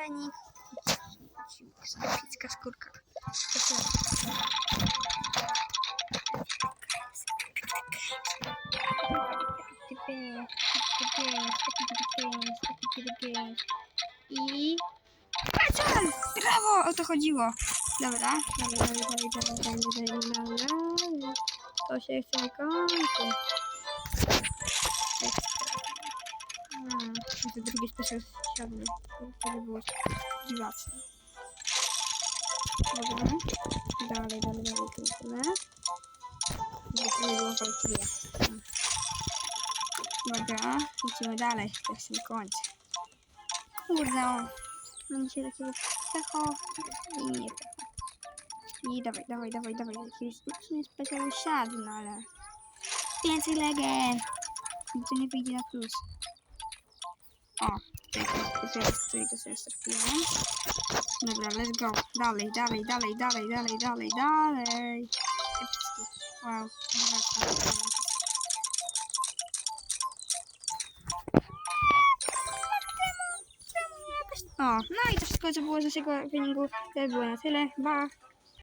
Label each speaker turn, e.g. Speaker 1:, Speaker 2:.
Speaker 1: Fenik. Picka skórka. I... Patrz! Brawo! O to chodziło! Dobra, dobra, dobra, dobra, dobra, dobra, dobra, dobra. To się chce kończyć. Hmm, to drugi special siadny. To by było dziwaczne. Dobra. Dalej, dalej, dalej, tyle. Żeby to nie było walkiria. Dobra, lecimy dalej. Tak się kończy. Kurde. Mam dzisiaj takiego pecho i nie pecho. I dawaj, dawaj, dawaj, dawaj. Jakiś sumie specjalny siadł, no ale... Więcej legę! To nie wyjdzie na plus. O, tutaj to sobie strafiłem. Dobra, let's go. Dalej, dalej, dalej, dalej, dalej, dalej, dalej. Wow. O, no i to wszystko, co było z naszego treningu, to było na tyle. Ba.